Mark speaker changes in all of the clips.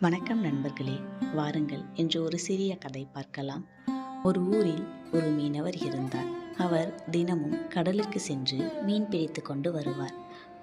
Speaker 1: வணக்கம் நண்பர்களே வாருங்கள் என்று ஒரு சிறிய கதை பார்க்கலாம். ஒரு ஊரில் ஒரு மீனவர் இருந்தார். அவர் தினமும் கடலுக்கு சென்று மீன் பிடித்து கொண்டு வருவார்.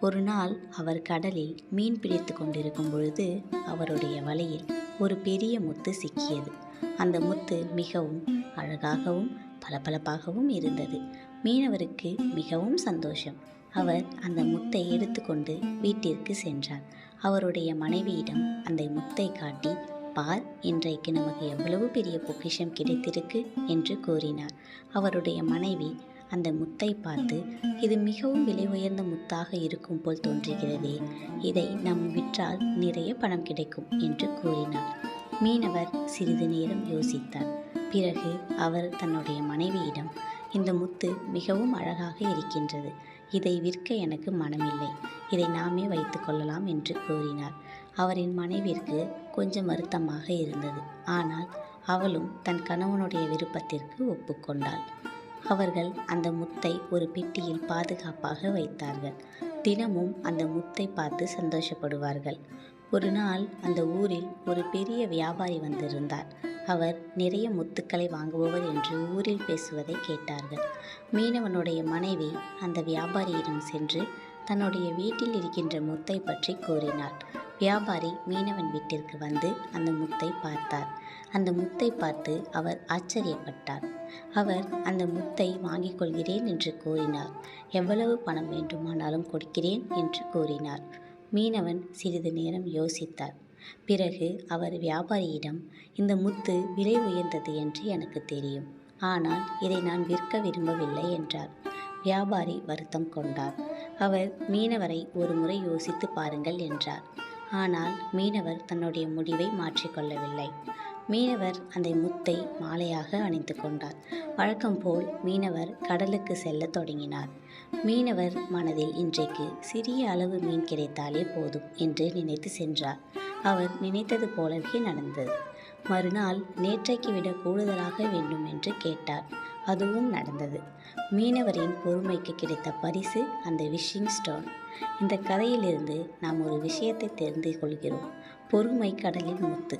Speaker 1: ஒரு நாள் அவர் கடலில் மீன் பிடித்து கொண்டிருக்கும் பொழுது அவருடைய வலையில் ஒரு பெரிய முத்து சிக்கியது. அந்த முத்து மிகவும் அழகாகவும் பளபளப்பாகவும் இருந்தது. மீனவருக்கு மிகவும் சந்தோஷம். அவர் அந்த முத்தை எடுத்துக்கொண்டு வீட்டிற்கு சென்றார். அவருடைய மனைவியிடம் அந்த முத்தை காட்டி பார் இன்றைக்கு நமக்கு எவ்வளவு பெரிய பொக்கிஷம் கிடைத்திருக்கு என்று கூறினார். அவருடைய மனைவி அந்த முத்தை பார்த்து இது மிகவும் விலை உயர்ந்த முத்தாக இருக்கும் போல் தோன்றுகிறதே. இதை நாம் விற்றால் நிறைய பணம் கிடைக்கும் என்று கூறினார். மீனவர் சிறிது நேரம் யோசித்தார். பிறகு அவர் தன்னுடைய மனைவியிடம் இந்த முத்து மிகவும் அழகாக இருக்கின்றது. இதை விற்க எனக்கு மனமில்லை. இதை நாமே வைத்துக்கொள்ளலாம் என்று கூறினார் அவரின் மனைவிற்கு கொஞ்சம் வருத்தமாக இருந்தது. ஆனால் அவளும் தன் கணவனுடைய விருப்பத்திற்கு ஒப்புக்கொண்டாள் அவர்கள் அந்த முத்தை ஒரு பெட்டியில் பாதுகாப்பாக வைத்தார்கள். தினமும் அந்த முத்தை பார்த்து சந்தோஷப்படுவார்கள். ஒரு நாள் அந்த ஊரில் ஒரு பெரிய வியாபாரி வந்திருந்தார். அவர் நிறைய முத்துக்களை வாங்குபவர் என்று ஊரில் பேசுவதை கேட்டார்கள். மீனவனுடைய மனைவி அந்த வியாபாரியிடம் சென்று தன்னுடைய வீட்டில் இருக்கின்ற முத்தை பற்றி கூறினார் வியாபாரி மீனவன் வீட்டிற்கு வந்து அந்த முத்தை பார்த்தார். அந்த முத்தை பார்த்து அவர் ஆச்சரியப்பட்டார். அவர் அந்த முத்தை வாங்கிக் கொள்கிறேன் என்று கூறினார். எவ்வளவு பணம் வேண்டுமானாலும் கொடுக்கிறேன் என்று கூறினார். மீனவன் சிறிது நேரம் யோசித்தார் பிறகு அவர் வியாபாரியிடம் இந்த முத்து விலை உயர்ந்தது என்று எனக்கு தெரியும். ஆனால் இதை நான் விற்க விரும்பவில்லை என்றார் வியாபாரி வருத்தம் கொண்டார் அவர் மீனவரை ஒரு முறை யோசித்து பாருங்கள் என்றார் ஆனால் மீனவர் தன்னுடைய முடிவை மாற்றிக்கொள்ளவில்லை மீனவர் அந்த முத்தை மாலையாக அணிந்து கொண்டார். வழக்கம் போல் மீனவர் கடலுக்கு செல்ல தொடங்கினார். மீனவர் மனதில் இன்றைக்கு சிறிய அளவு மீன் கிடைத்தாலே போதும் என்று நினைத்து சென்றார். அவர் நினைத்தது போலவே நடந்தது. மறுநாள் நேற்றைக்கு விட கூடுதலாக வேண்டும் என்று கேட்டார். அதுவும் நடந்தது. மீனவரின் பொறுமைக்கு கிடைத்த பரிசு அந்த விஷிங் ஸ்டோன் இந்த கதையிலிருந்து நாம் ஒரு விஷயத்தை தெரிந்து கொள்கிறோம். பொறுமை கடலின் முத்து.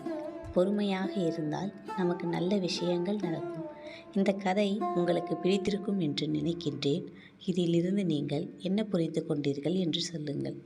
Speaker 1: பொறுமையாக இருந்தால் நமக்கு நல்ல விஷயங்கள் நடக்கும். இந்த கதை உங்களுக்கு பிடித்திருக்கும் என்று நினைக்கின்றேன். இதிலிருந்து நீங்கள் என்ன புரிந்து கொண்டீர்கள் என்று சொல்லுங்கள்.